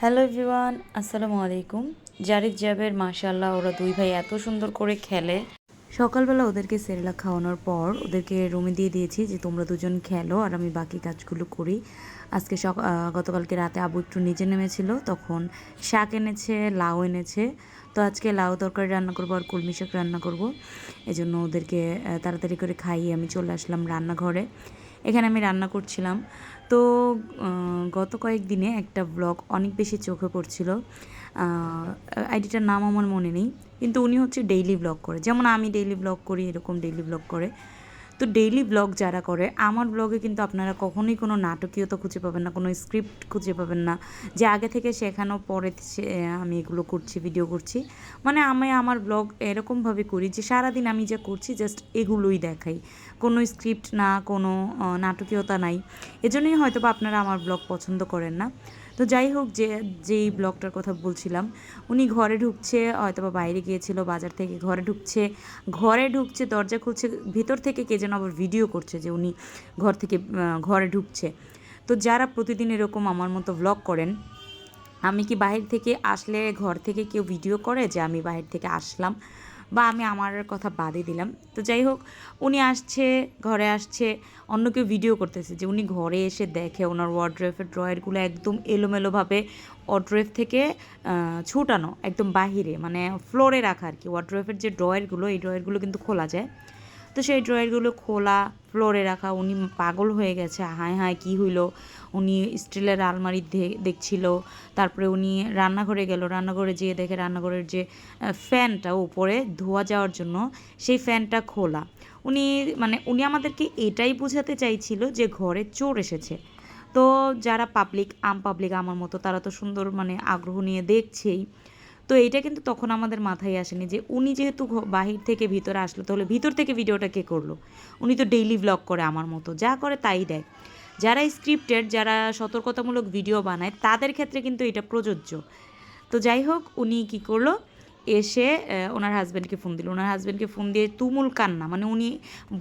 Hello everyone আসসালামু আলাইকুম জারিদ জাবের মাশাল্লাহ ওরা দুই ভাই এত সুন্দর করে খেলে। সকালবেলা ওদেরকে সেরেলা খাওয়ানোর পর ওদেরকে রুমে দিয়ে দিয়েছি যে তোমরা দুজন খেলো আর আমি বাকি কাজগুলো করি। আজকে সক গতকালকে রাতে আবু একটু নিচে নেমেছিল, তখন শাক এনেছে, লাউ এনেছে। তো আজকে লাউ তরকারি রান্না করব আর কলমি শাক রান্না করব। এজন্য ওদেরকে তাড়াতাড়ি করে খাইয়ে আমি চলে আসলাম রান্নাঘরে। এখানে আমি রান্না করছিলাম। তো গত কয়েকদিনে একটা ব্লগ অনেক বেশি চোখে পড়ছিল। আইডিটার নাম আমার মনে নেই, কিন্তু উনি হচ্ছে ডেইলি ব্লগ করে। যেমন আমি ডেইলি ব্লগ করি, এরকম ডেইলি ব্লগ করে। তো ডেইলি ব্লগ যারা করে, আমার ব্লগে কিন্তু আপনারা কখনোই কোনো নাটকীয়তা খুঁজে পাবেন না, কোনো স্ক্রিপ্ট খুঁজে পাবেন না। যে আগে থেকে শেখানো, পরে আমি এগুলো করছি ভিডিও করছি। মানে আমি আমার ব্লগ এরকমভাবে করি যে সারাদিন আমি যা করছি জাস্ট এগুলোই দেখাই। কোনো স্ক্রিপ্ট না, কোনো নাটকীয়তা নাই। এজন্যই হয়তো বা আপনারা আমার ব্লগ পছন্দ করেন না। তো যাই হোক, যে, যেই ব্লগটার কথা বলছিলাম, উনি ঘরে ঢুকছে হয়তো বা বাইরে গিয়েছিল, বাজার থেকে ঘরে ঢুকছে। ঘরে ঢুকছে, দরজা খুলছে, ভিতর থেকে কে যেন আবার ভিডিও করছে যে উনি ঘর থেকে ঘরে ঢুকছে। তো যারা প্রতিদিন এরকম আমার মতো ব্লগ করেন, আমি কি বাহির থেকে আসলে ঘর থেকে কেউ ভিডিও করে যে আমি বাহির থেকে আসলাম? বা আমি আমার কথা বাদই দিলাম। তো যাই হোক, উনি আসছে, ঘরে আসছে অন্য কেউ ভিডিও করতেছে যে উনি ঘরে এসে দেখে ওনার ওয়ার্ড্রেফের ড্রয়ারগুলো একদম এলোমেলোভাবে ওয়ার্ড্রেফ থেকে ছুটানো, একদম বাহিরে মানে ফ্লোরে রাখা আর কি। ওয়ার্ড্রেফের যে ড্রয়ারগুলো এই ড্রয়ারগুলো কিন্তু খোলা যায়। তো সেই ড্রয়ারগুলো খোলা ফ্লোরে রাখা, উনি পাগল হয়ে গেছে। হায় হায়, কী হইল? উনি স্টিলের আলমারি দেখছিল। তারপরে উনি রান্নাঘরে গেল। রান্নাঘরে যেয়ে দেখে রান্নাঘরের যে ফ্যানটা উপরে ধোয়া যাওয়ার জন্য, সেই ফ্যানটা খোলা। উনি মানে উনি আমাদেরকে এটাই বোঝাতে চাইছিল যে ঘরে চোর এসেছে। তো যারা পাবলিক আম পাবলিক আমার মতো, তারা তো সুন্দর মানে আগ্রহ নিয়ে দেখছেই। তো এইটা কিন্তু তখন আমাদের মাথায় আসেনি যে উনি যেহেতু বাহির থেকে ভিতরে আসলো, তাহলে ভিতর থেকে ভিডিওটা কে করল? উনি তো ডেইলি ব্লগ করে আমার মতো, যা করে তাই দেয়। যারা স্ক্রিপ্টেড যারা সতর্কতামূলক ভিডিও বানায়, তাদের ক্ষেত্রে কিন্তু এটা প্রযোজ্য। তো যাই হোক, উনি কি করল? এসে ওনার হাজব্যান্ডকে ফোন দিল। ওনার হাজব্যান্ডকে ফোন দিয়ে তুমুল কান্না মানে উনি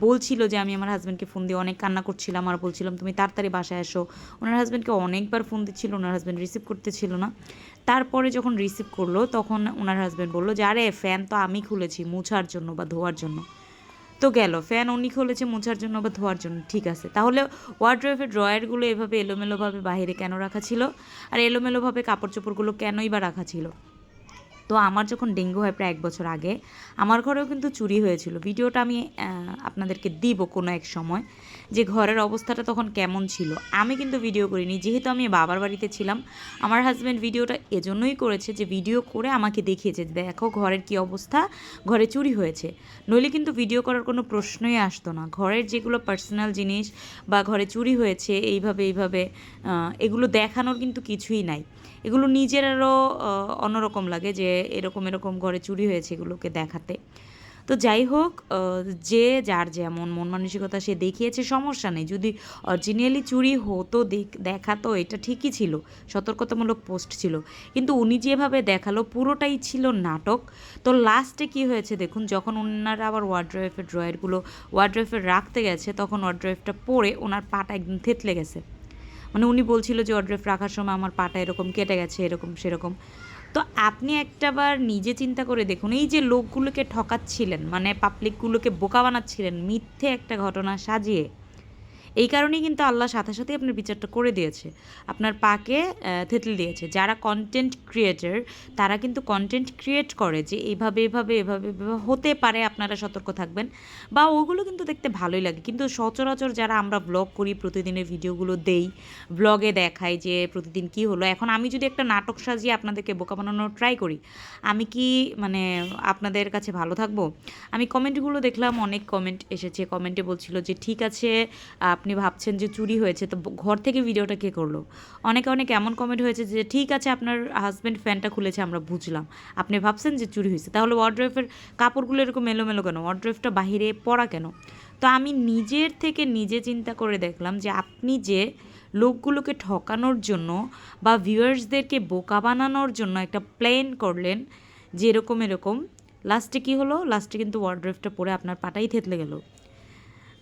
বলছিল যে আমি আমার হাজব্যান্ডকে ফোন দিয়ে অনেক কান্না করছিলাম আর বলছিলাম, তুমি তাড়াতাড়ি বাসায় এসো। ওনার হাজব্যান্ডকে অনেকবার ফোন দিচ্ছিল, ওনার হাজব্যান্ড রিসিভ করতেছিল না। তারপরে যখন রিসিভ করল, তখন ওনার হাজব্যান্ড বলল যে, আরে ফ্যান তো আমি খুলেছি মুছার জন্য বা ধোয়ার জন্য। তো গেল ফ্যান উনি খুলেছে মোছার জন্য বা ধোয়ার জন্য, ঠিক আছে। তাহলে ওয়ার্ড্রোভের ড্রয়ারগুলো এভাবে এলোমেলোভাবে বাইরে কেন রাখা ছিল? আর এলোমেলোভাবে কাপড় চোপড়গুলো কেনই বা রাখা ছিল? তো আমার যখন ডেঙ্গু হয় প্রায় এক বছর আগে, আমার ঘরেও কিন্তু চুরি হয়েছিল। ভিডিওটা আমি আপনাদেরকে দিব কোনো এক সময় যে ঘরের অবস্থাটা তখন কেমন ছিল। আমি কিন্তু ভিডিও করিনি। যেহেতু আমি বাবার বাড়িতে ছিলাম, আমার হাজব্যান্ড ভিডিওটা এজন্যই করেছে যে ভিডিও করে আমাকে দেখিয়েছে দেখো ঘরের কি অবস্থা, ঘরে চুরি হয়েছে। নইলে কিন্তু ভিডিও করার কোনো প্রশ্নই আসতো না। ঘরের যেগুলো পার্সোনাল জিনিস বা ঘরে চুরি হয়েছে, এইভাবে এইভাবে এগুলো দেখানোর কিন্তু কিছুই নাই। এগুলো নিজেরও আহ, অন্যরকম লাগে যে এরকম এরকম ঘরে চুরি হয়েছে এগুলোকে দেখাতে। তো যাই হোক যে যার যেমন মন মানসিকতা সে দেখিয়েছে সমস্যা নেই। যদি অরিজিনালি চুরি হতো দেখ- দেখাতো এটা ঠিকই ছিল সতর্কতামূলক পোস্ট ছিল। কিন্তু উনি যেভাবে দেখাল পুরোটাই ছিল নাটক। তো লাস্টে কি হয়েছে দেখুন যখন ওনারা আবার ওয়ার্ড্রয়েফের ড্রয়ারগুলো ওয়ার্ড্রয়েফে রাখতে গেছে তখন ওয়ার্ড্রয়েফটা পরে ওনার পাটা একদম থেতলে গেছে। মানে উনি বলছিল যে অড্রেফ রাখার সময় আমার পাটা এরকম কেটে গেছে, এরকম, সেরকম। তো আপনি একটাবার নিজে চিন্তা করে দেখুন, এই যে লোকগুলোকে ঠকাচ্ছিলেন মানে পাবলিকগুলোকে বোকা বানাচ্ছিলেন মিথ্যে একটা ঘটনা সাজিয়ে এই কারণেই কিন্তু আল্লাহ সাথে সাথে আপনার বিচারটা করে দিয়েছে। আপনার পাকে থেতলে দিয়েছে। যারা কন্টেন্ট ক্রিয়েটার তারা কিন্তু কন্টেন্ট ক্রিয়েট করে যে এইভাবে এভাবে এভাবে হতে পারে, আপনারা সতর্ক থাকবেন। বা ওগুলো কিন্তু দেখতে ভালোই লাগে। কিন্তু সচরাচর যারা আমরা ব্লগ করি, প্রতিদিনের ভিডিওগুলো দেই ব্লগে দেখাই যে প্রতিদিন কি হলো। এখন আমি যদি একটা নাটক সাজিয়ে আপনাদেরকে বোকা বানানোর ট্রাই করি, আমি কি মানে আপনাদের কাছে ভালো থাকব? আমি কমেন্টগুলো দেখলাম, অনেক কমেন্ট এসেছে। কমেন্টে বলছিল যে, ঠিক আছে, আপনি ভাবছেন যে চুরি হয়েছে, তো ঘর থেকে ভিডিওটা কে করল? অনেকে, অনেক এমন কমেন্ট হয়েছে যে, ঠিক আছে, আপনার হাজব্যান্ড ফ্যানটা খুলেছে, আমরা বুঝলাম। আপনি ভাবছেন যে চুরি হয়েছে, তাহলে ওয়ার্ড্রেফের কাপড়গুলো এরকম এলোমেলো কেন? ওয়ার্ড্রেফটা বাহিরে পড়া কেন? তো আমি নিজের থেকে নিজে চিন্তা করে দেখলাম যে, আপনি যে লোকগুলোকে ঠকানোর জন্য বা ভিউয়ার্সদেরকে বোকা বানানোর জন্য একটা প্ল্যান করলেন যে এরকম এরকম লাস্টে কি হলো? লাস্টে কিন্তু ওয়ার্ড্রেফটা পরে আপনার পাটাই থেতলে গেল।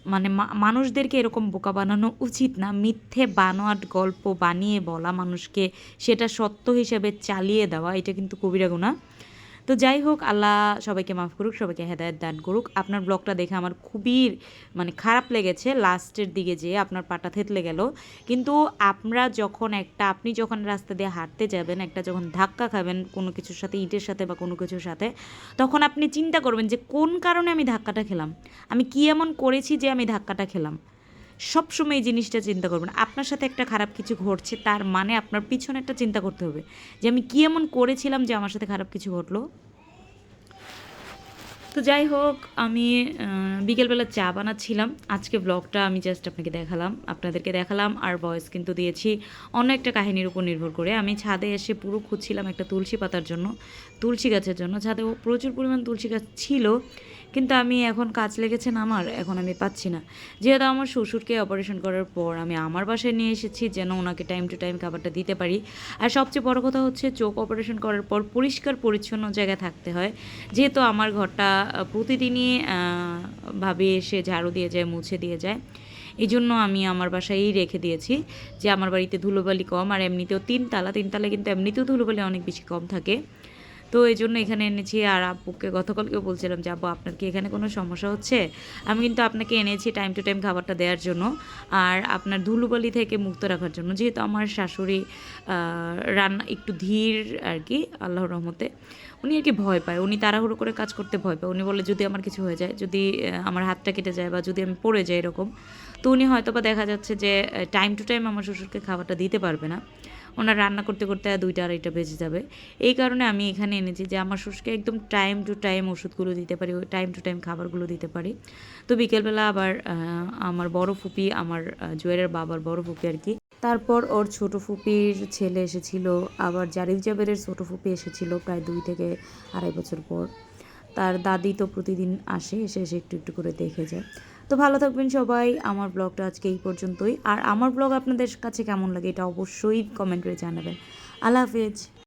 মানে মানুষদেরকে এরকম বোকা বানানো উচিত না। মিথ্যে বানোয়াট গল্প বানিয়ে বলা মানুষকে সেটা সত্য হিসেবে চালিয়ে দেওয়া, এটা কিন্তু কবিরা গুণা তো যাই হোক, আল্লাহ সবাইকে মাফ করুক, সবাইকে হেদায়ত দান করুক। আপনার ব্লগটা দেখে আমার খুবই মানে খারাপ লেগেছে। লাস্টের দিকে যেয়ে আপনার পাটা থেতলে গেল। কিন্তু আমরা যখন একটা, আপনি যখন রাস্তা দিয়ে হাঁটতে যাবেন, একটা যখন ধাক্কা খাবেন কোনো কিছুর সাথে, ইটের সাথে বা কোনো কিছুর সাথে, তখন আপনি চিন্তা করবেন যে কোন কারণে আমি ধাক্কাটা খেলাম? আমি কী এমন করেছি যে আমি ধাক্কাটা খেলাম? সবসময় এই জিনিসটা চিন্তা করবেন। আপনার সাথে একটা খারাপ কিছু ঘটছে, তার মানে আপনার পিছনে একটা চিন্তা করতে হবে যে আমি কী এমন করেছিলাম যে আমার সাথে খারাপ কিছু ঘটলো। তো যাই হোক, আমি বিকেলবেলা চা বানাচ্ছিলাম। আজকে ব্লগটা আমি জাস্ট আপনাকে দেখালাম, আপনাদেরকে দেখালাম, আর ভয়েস কিন্তু দিয়েছি অন্য একটা কাহিনীর উপর নির্ভর করে। আমি ছাদে এসে পুরো খুঁজছিলাম একটা তুলসী পাতার জন্য, তুলসী গাছের জন্য। ছাদে প্রচুর পরিমাণ তুলসী গাছ ছিল কিন্তু আমি এখন কাজ লেগেছে না আমার, এখন আমি পাচ্ছি না। যেহেতু আমার শ্বশুরকে অপারেশন করার পর আমি আমার বাসায় নিয়ে এসেছি, যেন ওনাকে টাইম টু টাইম খাবারটা দিতে পারি। আর সবচেয়ে বড় কথা হচ্ছে, চোখ অপারেশন করার পর পরিষ্কার, পরিচ্ছন্ন জায়গায় থাকতে হয়। যেহেতু আমার ঘরটা প্রতিদিনই ভাবে এসে ঝাড়ু দিয়ে যায়, মুছে দিয়ে যায়। এই জন্য আমি আমার বাসায়ই রেখে দিয়েছি যে আমার বাড়িতে ধুলোবালি কম, আর এমনিতেও তিনতলা তিনতলা কিন্তু এমনিতেও ধুলোবালি অনেক বেশি কম থাকে। তো এই জন্য এখানে এনেছি আর আব্বুকে, গতকালকেও বলছিলাম যে, আব্বু, আপনার কি এখানে কোনো সমস্যা হচ্ছে? আমি কিন্তু আপনাকে এনেছি টাইম টু টাইম খাবারটা দেওয়ার জন্য আর আপনার ধুলোবালি থেকে মুক্ত রাখার জন্য। যেহেতু আমার শাশুড়ি রান্না একটু ধীর আর কি, আল্লাহর রহমতে, উনি আর কি ভয় পায়। উনি তাড়াহুড়ো করে কাজ করতে ভয় পায়। উনি বলে, যদি আমার কিছু হয়ে যায়, যদি আমার হাতটা কেটে যায় বা যদি আমি পড়ে যাই এরকম, তো উনি হয়তো বা দেখা যাচ্ছে যে টাইম টু টাইম আমার শ্বশুরকে খাবারটা দিতে পারবে না। ওনার রান্না করতে করতে দুইটা আড়াইটা বেজে যাবে। এই কারণে আমি এখানে এনেছি যে আমার শ্বশুরকে একদম টাইম টু টাইম ওষুধগুলো দিতে পারি টাইম টু টাইম খাবারগুলো দিতে পারি। তো বিকেলবেলা আবার আমার বড় ফুপি, আমার জুয়েলের বাবার বড় ফুপি আর কি। তারপর ওর ছোট ফুপির ছেলে এসেছিল, আবার জারিফ জাবেরের ছোট ফুপি এসেছিল প্রায় দুই থেকে আড়াই বছর পর। তার দাদি তো প্রতিদিন আসে, এসে এসে একটু একটু করে দেখে যায়। তো ভালো থাকবেন সবাই। আমার ব্লগটা আজকে এই পর্যন্তই। আর আমার ব্লগ আপনাদের কাছে কেমন লাগে এটা অবশ্যই কমেন্ট করে জানাবেন। আল্লাহ হাফেজ।